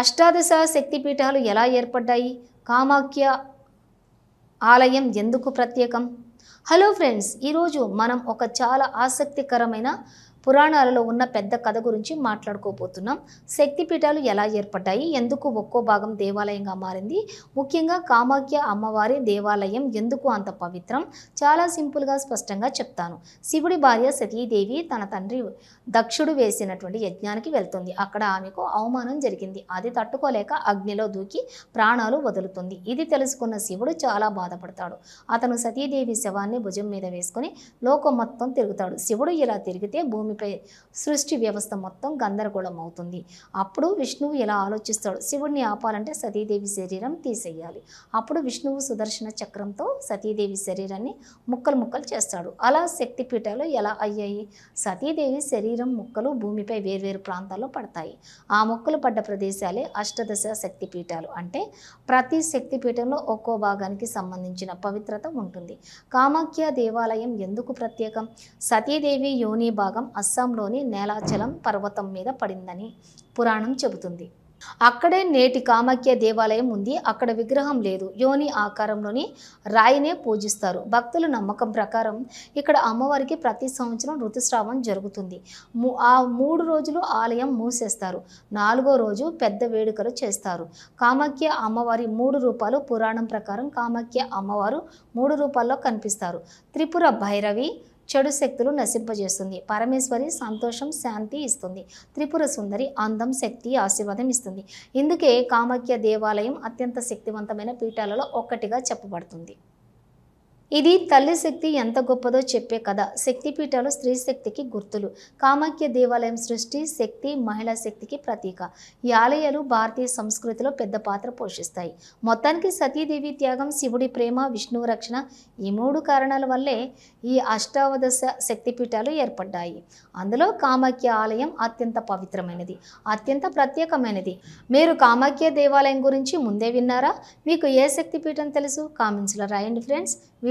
అష్టాదశ శక్తిపీఠాలు ఎలా ఏర్పడ్డాయి? కామాఖ్య ఆలయం ఎందుకు ప్రత్యేకం? హలో ఫ్రెండ్స్ ఈరోజు మనం ఒక చాలా ఆసక్తికరమైన పురాణాలలో ఉన్న పెద్ద కథ గురించి మాట్లాడుకోబోతున్నాం. శక్తిపీఠాలు ఎలా ఏర్పడ్డాయి? ఎందుకు ఒక్కో భాగం దేవాలయంగా మారింది? ముఖ్యంగా కామాఖ్య అమ్మవారి దేవాలయం ఎందుకు అంత పవిత్రం? చాలా సింపుల్గా స్పష్టంగా చెప్తాను. శివుడి భార్య సతీదేవి తన తండ్రి దక్షుడు వేసినటువంటి యజ్ఞానికి వెళ్తుంది. అక్కడ ఆమెకు అవమానం జరిగింది. అది తట్టుకోలేక అగ్నిలో దూకి ప్రాణాలు వదులుతుంది. ఇది తెలుసుకున్న శివుడు చాలా బాధపడతాడు. అతను సతీదేవి శవాన్ని భుజం మీద వేసుకుని లోకం మొత్తం తిరుగుతాడు. శివుడు ఇలా తిరిగితే భూమి భూమిపై సృష్టి వ్యవస్థ మొత్తం గందరగోళం అవుతుంది. అప్పుడు విష్ణువు ఇలా ఆలోచిస్తాడు? శివుడిని ఆపాలంటే సతీదేవి శరీరం తీసేయాలి. అప్పుడు విష్ణువు సుదర్శన చక్రంతో సతీదేవి శరీరాన్ని ముక్కలు ముక్కలు చేస్తాడు. అలా శక్తిపీఠాలు ఎలా అయ్యాయి? సతీదేవి శరీరం ముక్కలు భూమిపై వేర్వేరు ప్రాంతాల్లో పడతాయి. ఆ ముక్కలు పడ్డ ప్రదేశాలే అష్టదశ శక్తిపీఠాలు అంటే ప్రతి శక్తిపీఠంలో ఒక్కో భాగానికి సంబంధించిన పవిత్రత ఉంటుంది. కామాఖ్య దేవాలయం ఎందుకు ప్రత్యేకం? సతీదేవి యోని భాగం అస్సాంలోని నేలాచలం పర్వతం మీద పడిందని పురాణం చెబుతుంది. అక్కడే నేటి కామాఖ్య దేవాలయం ఉంది. అక్కడ విగ్రహం లేదు. యోని ఆకారంలోని రాయినే పూజిస్తారు. భక్తుల నమ్మకం ప్రకారం ఇక్కడ అమ్మవారికి ప్రతి సంవత్సరం ఋతుస్రావం జరుగుతుంది. ఆ మూడు రోజులు ఆలయం మూసేస్తారు. నాలుగో రోజు పెద్ద వేడుకలు చేస్తారు. కామాఖ్య అమ్మవారి మూడు రూపాలు పురాణం ప్రకారం కామాఖ్య అమ్మవారు మూడు రూపాల్లో కనిపిస్తారు. త్రిపుర భైరవి చెడు శక్తులు నశింపజేస్తుంది. పరమేశ్వరి సంతోషం శాంతి ఇస్తుంది. త్రిపుర సుందరి అందం శక్తి ఆశీర్వాదం ఇస్తుంది. ఇందుకే కామాఖ్య దేవాలయం అత్యంత శక్తివంతమైన పీఠాలలో ఒక్కటిగా చెప్పబడుతుంది. ఇది తల్లి శక్తి ఎంత గొప్పదో చెప్పే కథ. శక్తిపీఠాలు స్త్రీ శక్తికి గుర్తులు. కామాఖ్య దేవాలయం సృష్టి శక్తి మహిళా శక్తికి ప్రతీక. ఈ ఆలయాలు భారతీయ సంస్కృతిలో పెద్ద పాత్ర పోషిస్తాయి. మొత్తానికి సతీదేవి త్యాగం శివుడి ప్రేమ విష్ణువు రక్షణ ఈ మూడు కారణాల వల్లే ఈ అష్టావదశ శక్తిపీఠాలు ఏర్పడ్డాయి. అందులో కామాఖ్య ఆలయం అత్యంత పవిత్రమైనది అత్యంత ప్రత్యేకమైనది. మీరు కామాఖ్య దేవాలయం గురించి ముందే విన్నారా? మీకు ఏ శక్తిపీఠం తెలుసు? కామెంట్స్లో రాయండి ఫ్రెండ్స్.